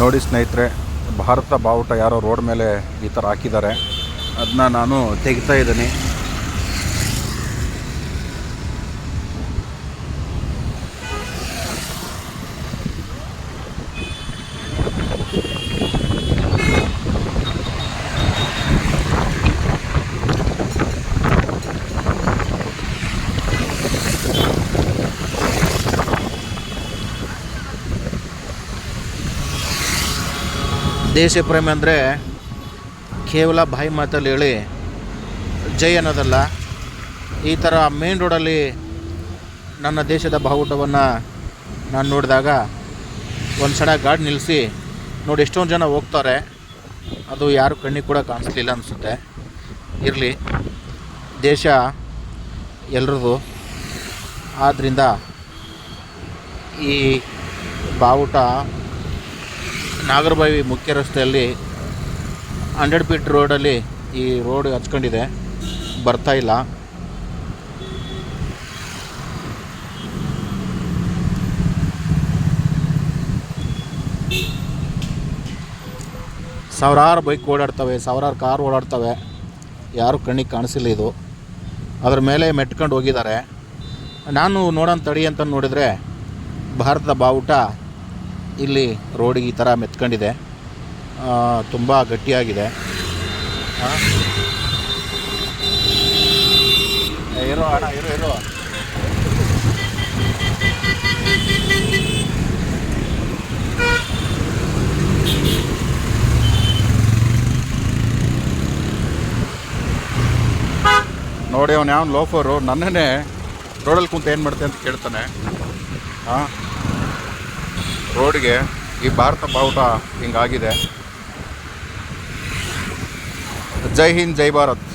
ನೋಡಿ ಸ್ನೇಹಿತರೆ ಭಾರತ ಬಾವುಟ ಯಾರೋ ರೋಡ್ ಮೇಲೆ ಈ ಥರ ಹಾಕಿದ್ದಾರೆ. ಅದನ್ನ ನಾನು ತೆಗಿತಾ ಇದ್ದೀನಿ. ದೇಶ ಪ್ರೇಮ ಅಂದರೆ ಕೇವಲ ಬಾಯಿ ಮಾತಲ್ಲಿ ಹೇಳಿ ಜೈ ಅನ್ನೋದಲ್ಲ. ಈ ಥರ ಮೇನ್ ರೋಡಲ್ಲಿ ನನ್ನ ದೇಶದ ಬಾವುಟವನ್ನು ನಾನು ನೋಡಿದಾಗ ಒಂದು ಸಡ ಗಾಡಿ ನಿಲ್ಲಿಸಿ ನೋಡಿ ಎಷ್ಟೊಂದು ಜನ ಹೋಗ್ತಾರೆ. ಅದು ಯಾರು ಕಣ್ಣಿಗೆ ಕೂಡ ಕಾಣಿಸ್ಲಿಲ್ಲ ಅನಿಸುತ್ತೆ. ಇರಲಿ, ದೇಶ ಎಲ್ರದ್ದು ಆದ್ದರಿಂದ ಈ ಬಾವುಟ ನಾಗರಬಾವಿ ಮುಖ್ಯ ರಸ್ತೆಯಲ್ಲಿ ಹಂಡ್ರೆಡ್ ಫೀಟ್ ರೋಡಲ್ಲಿ ಈ ರೋಡ್ ಹಚ್ಕೊಂಡಿದೆ ಬರ್ತಾ ಇಲ್ಲ. ಸಾವಿರಾರು ಬೈಕ್ ಓಡಾಡ್ತವೆ, ಸಾವಿರಾರು ಕಾರ್ ಓಡಾಡ್ತವೆ. ಯಾರು ಕಣ್ಣಿಗೆ ಕಾಣಿಸಿಲ್ಲ ಇದು. ಅದ್ರ ಮೇಲೆ ಮೆಟ್ಕೊಂಡು ಹೋಗಿದ್ದಾರೆ. ನಾನು ನೋಡೋಣ ತಡಿ ಅಂತ ನೋಡಿದರೆ ಭಾರತದ ಬಾವುಟ ಇಲ್ಲಿ ರೋಡಿಗೆ ಈ ಥರ ಮೆತ್ಕೊಂಡಿದೆ. ತುಂಬ ಗಟ್ಟಿಯಾಗಿದೆ. ಇರೋ ಅಣ್ಣ, ಇರೋ, ಇರು. ನೋಡಿ ಅವನು ಯಾವ ಲೋಫರು ನನ್ನನ್ನೇ ರೋಡಲ್ಲಿ ಕುಂತು ಏನು ಮಾಡ್ತೆ ಅಂತ ಕೇಳ್ತಾನೆ. ಹಾಂ ರೋಡ್ಗೆ ಈ ಭಾರತ ಬಾವುಟ ಹಿಂಗಾಗಿದೆ. ಜೈ ಹಿಂದ್ ಜೈ ಭಾರತ್.